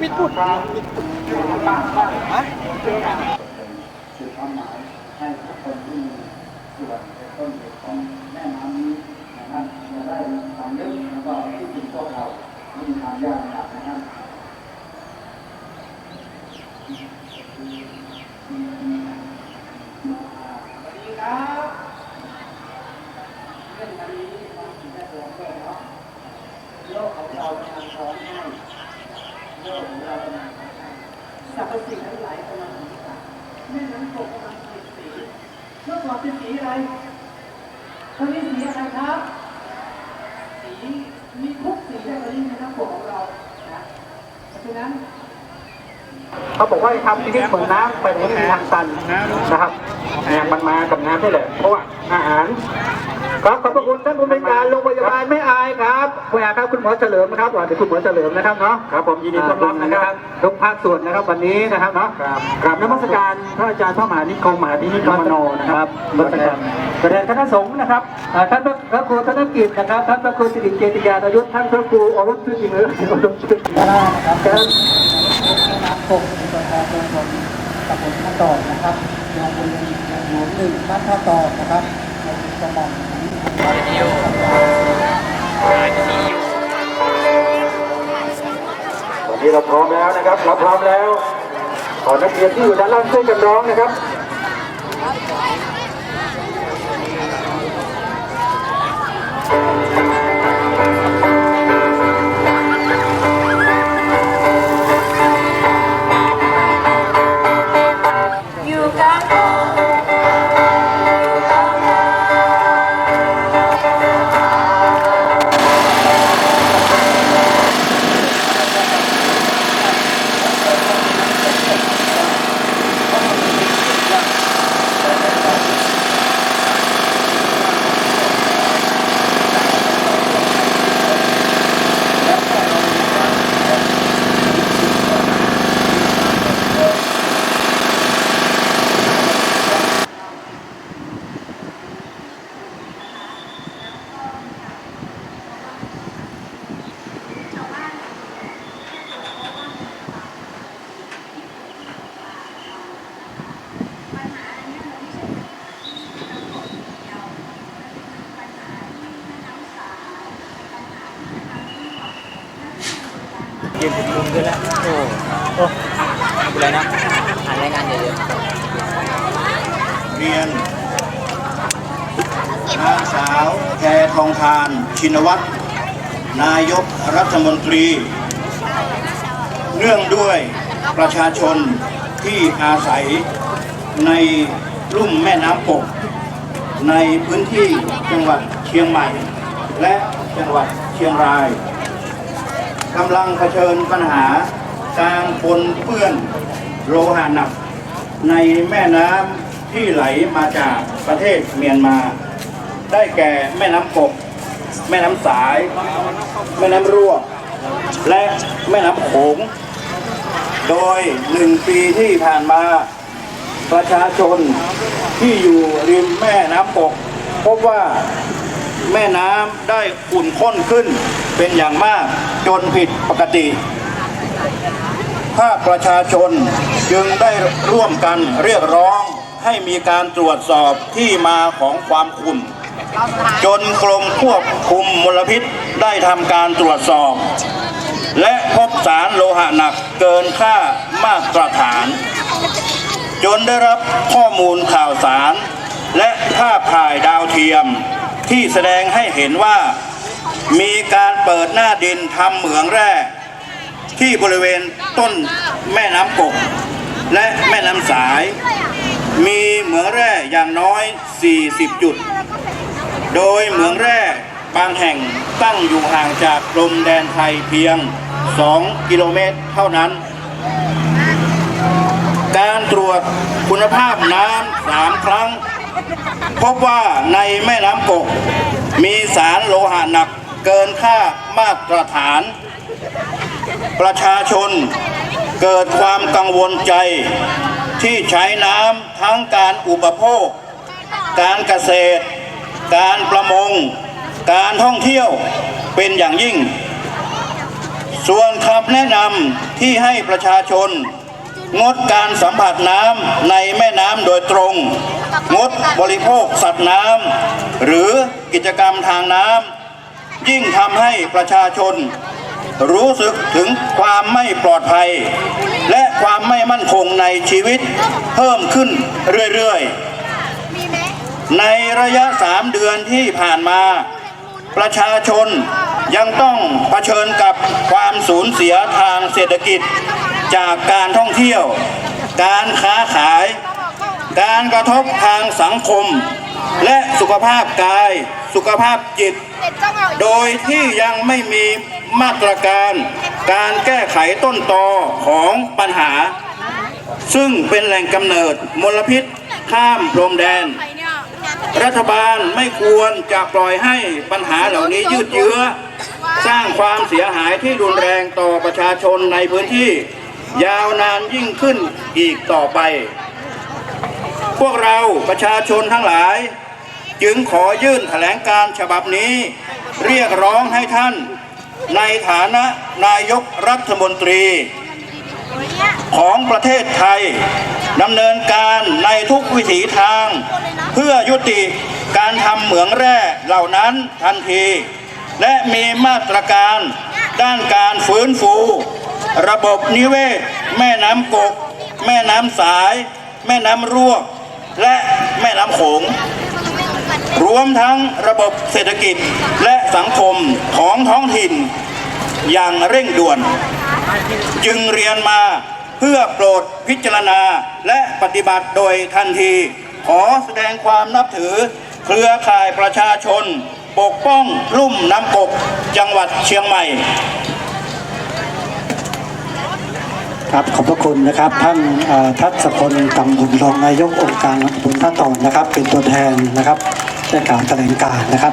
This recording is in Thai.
ปิดพูดฮะสื่อความหมายให้ทุกคนที่มีส่วนในต้นเหตุของแม่น้ำนี้นะครับจะได้สำนึกแล้วก็ที่จริงพวกเราไม่มีความยากนะครับ สวัสดีครับเรื่องวันนี้ความจริงได้ตัวเพื่อนเนาะโลกของเรากำลังร้อนง่ายโลกของเรากำลังร้อนง่าย สรรพสิ่งทั้งหลายกำลังหนีตายแม่น้ำโขงกำลังเปลี่ยนสีเมื่อก่อนเป็นสีอะไรตอนนี้สีอะไรครับ สีมีทุกสีในตอนนี้ในน้ำโขงของเรานะเพราะฉะนั้นเขาบอกว่าทำชีวิตเหมือนน้ำไปไหนไม่มีทางตันนะครับเนี่ยมันมากับน้ำนี่แหละเพราะว่าอาหาร ครับขอบพระคุณท่านผู้บริการโรงพยาบาลไม่อายครับคุณอาครับคุณหมอเฉลิมนะครับสวัสดีคุณหมอเฉลิมนะครับเนาะครับผมยินดีต้อนรับนะครับทุกภาคส่วนนะครับวันนี้นะครับเนาะครับกราบนมัสการพระอาจารย์พระมหานิคมมหาธินิกรมโนนะครับนมัสการแสดงคณะสงฆ์นะครับอ่าท่านพระพระครูธนกิจนะครับท่านพระครูสิริเกติยานายุทธท่านพระครูอรุณชื่อจริงหรืออรุณชื่อจริงนะครับน้ำปกในตัวแทนชุมชนตำบลท่าตอกนะครับยองบุรีหมู่หนึ่งบ้านท่าตอกนะครับในจังห วัดนี้วันนี้เราพร้อมแล้วนะครับ เราพร้อมแล้ว ขอนักเรียนที่อยู่ด้านล่างช่วยกันร้องนะครับ ยืนถึงมุมด้วยแล้วโอ้โอ้ไม่เป็นไรนะอ่านรายงานเยอะเรียนนางสาวแพทองทาน ชินวัตร นายกรัฐมนตรี เนื่องด้วยประชาชนที่อาศัยในลุ่มแม่น้ำปก ในพื้นที่จังหวัดเชียงใหม่ และจังหวัดเชียงราย กำลังเผชิญปัญหาการปนเปื้อนโลหะหนัก ในแม่น้ำที่ไหลมาจากประเทศเมียนมา ได้แก่แม่น้ำกกแม่น้ำสาย แม่น้ำรั่ว และแม่น้ำโขง โดยหนึ่งปีที่ผ่านมาประชาชนที่อยู่ริมแม่น้ำกกพบว่า แม่น้ำได้ขุ่นข้นขึ้นเป็นอย่างมากจนผิดปกติภาคประชาชนจึงได้ร่วมกันเรียกร้องให้มีการตรวจสอบที่มาของความขุ่น จนกรมควบคุมมลพิษได้ทำการตรวจสอบ และพบสารโลหะหนักเกินค่ามาตรฐาน จนได้รับข้อมูลข่าวสาร และภาพถ่ายดาวเทียม ที่แสดงให้เห็นว่ามีการเปิดหน้าดินทำเหมืองแร่ ที่บริเวณต้นแม่น้ำกก และแม่น้ำสาย มีเหมืองแร่อย่างน้อย 40 จุด โดยเหมืองแร่บางแห่งตั้งอยู่ห่างจากลมแดนไทยเพียง 2 กิโลเมตรเท่านั้น การตรวจคุณภาพน้ำสามครั้ง พบว่าในแม่น้ำกก มีสารโลหะหนักเกินค่ามาตรฐาน ประชาชนเกิดความกังวลใจที่ใช้น้ำทั้งการอุปโภค การเกษตร การประมง การท่องเที่ยวเป็นอย่างยิ่ง ส่วนคำแนะนำที่ให้ประชาชน งดการสัมผัสน้ำในแม่น้ำโดยตรง งดบริโภคสัตว์น้ำหรือกิจกรรมทางน้ำยิ่งทำให้ประชาชน รู้สึกถึงความไม่ปลอดภัย และความไม่มั่นคงในชีวิตเพิ่มขึ้นเรื่อยๆ ในระยะสามเดือนที่ผ่านมา ประชาชนยังต้องเผชิญกับความสูญเสียทางเศรษฐกิจ จากการท่องเที่ยว การค้าขาย การกระทบทางสังคม และสุขภาพกาย สุขภาพจิต โดยที่ยังไม่มีมาตรการ การแก้ไขต้นตอของปัญหา ซึ่งเป็นแหล่งกำเนิดมลพิษข้ามพรมแดน รัฐบาลไม่ควรจะปล่อยให้ปัญหาเหล่านี้ยืดเยื้อ สร้างความเสียหายที่รุนแรงต่อประชาชนในพื้นที่ ยาวนานยิ่งขึ้นอีกต่อไป พวกเราประชาชนทั้งหลาย จึงขอยื่นแถลงการฉบับนี้ เรียกร้องให้ท่าน ในฐานะนายกรัฐมนตรี ของประเทศไทยดำเนินการในทุกวิถีทาง เพื่อยุติการทำเหมืองแร่เหล่านั้นทันที และมีมาตรการด้านการฟื้นฟู ระบบนิเวศ แม่น้ำกก แม่น้ำสาย แม่น้ำร่วและแม่น้ำโขง รวมทั้งระบบเศรษฐกิจและสังคมของท้องถิ่น อย่างเร่งด่วน จึงเรียนมาเพื่อโปรดพิจารณาและปฏิบัติโดยทันที ขอแสดงความนับถือ เครือข่ายประชาชน ปกป้องลุ่มน้ำกกจังหวัดเชียงใหม่ ครับขอบพระคุณนะครับท่านเอ่อทัศพลกำบุญรองนายกองค์การบุญท่าต่อนะครับ เป็นตัวแทนนะครับในกล่าวแถลงการณ์นะครับ